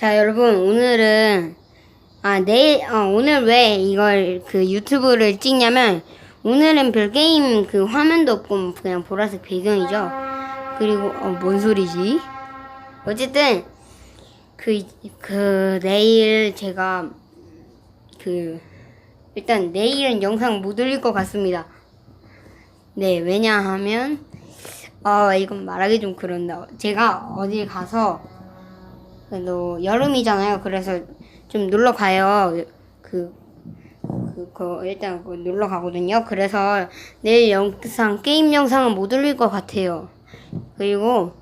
자, 여러분, 오늘은, 아, 내일, 어, 오늘 왜 이걸 그 유튜브를 찍냐면, 오늘은 별 게임 그 화면도 없고, 그냥 보라색 배경이죠. 그리고, 어, 뭔 소리지? 어쨌든, 그, 그, 내일 제가, 그, 일단 내일은 영상 못 올릴 것 같습니다. 네, 왜냐하면, 어, 이건 말하기 좀 그런다. 제가 어디 가서, 그래도 여름이잖아요. 그래서 좀 놀러 가요. 그, 그, 그, 일단 그 놀러 가거든요. 그래서 내일 영상, 게임 영상은 못 올릴 것 같아요. 그리고,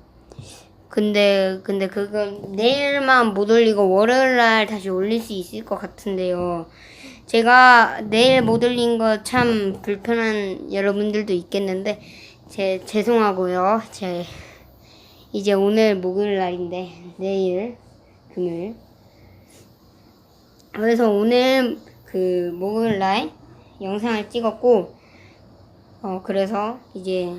근데, 근데 그건 내일만 못 올리고 월요일 날 다시 올릴 수 있을 것 같은데요. 제가 내일 못 올린 거 참 불편한 여러분들도 있겠는데, 제, 죄송하고요. 제, 이제 오늘 목요일 날인데 내일 금요일 그래서 오늘 그 목요일 날 영상을 찍었고 어 그래서 이제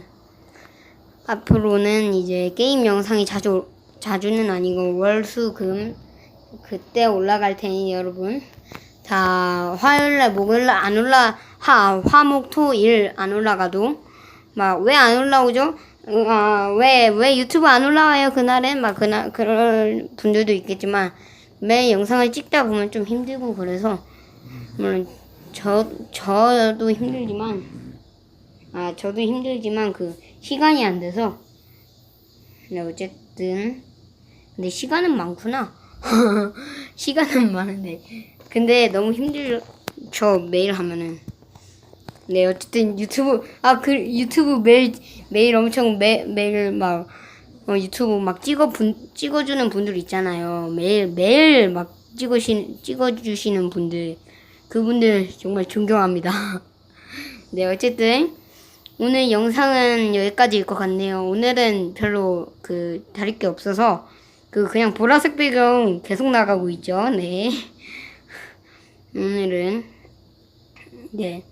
앞으로는 이제 게임 영상이 자주 자주는 아니고 월수금 그때 올라갈 테니 여러분 다 화요일 날 목요일 날 안 올라 화 화목 토일 안 올라가도 막 왜 안 올라오죠? 아, 왜, 왜 유튜브 안 올라와요, 그날엔? 막, 그날, 그럴 분들도 있겠지만, 매일 영상을 찍다 보면 좀 힘들고, 그래서, 물론, 저, 저도 힘들지만, 아, 저도 힘들지만, 그, 시간이 안 돼서, 네, 어쨌든, 근데 시간은 많구나. 시간은 많은데. 근데 너무 힘들죠, 매일 하면은. 네, 어쨌든 유튜브 아 그 유튜브 매일 매일 엄청 매 매일 막 어, 유튜브 막 찍어 분 찍어주는 분들 있잖아요. 매일 매일 막 찍으신 찍어주시는 분들 그분들 정말 존경합니다. 네, 어쨌든 오늘 영상은 여기까지일 것 같네요. 오늘은 별로 그 다를 게 없어서 그 그냥 보라색 배경 계속 나가고 있죠. 네. 오늘은 네.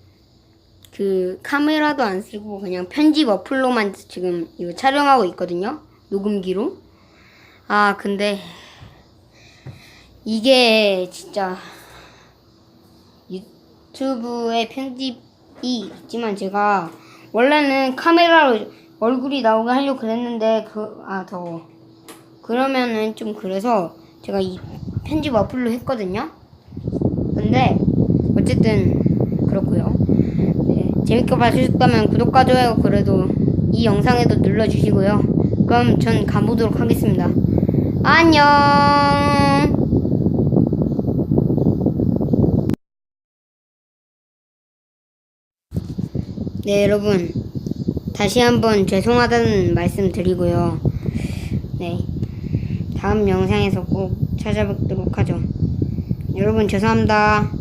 그 카메라도 안 쓰고 그냥 편집 어플로만 지금 이거 촬영하고 있거든요. 녹음기로. 아, 근데 이게 진짜 유튜브에 편집이 있지만 제가 원래는 카메라로 얼굴이 나오게 하려고 그랬는데 그 아 더워. 그러면은 좀 그래서 제가 이 편집 어플로 했거든요. 근데 어쨌든 그렇고요. 네, 재밌게 봐주셨다면 구독과 좋아요 그래도 이 영상에도 눌러주시고요. 그럼 전 가보도록 하겠습니다. 안녕. 네, 여러분. 다시 한번 죄송하다는 말씀 드리고요. 네. 다음 영상에서 꼭 찾아뵙도록 하죠. 여러분, 죄송합니다.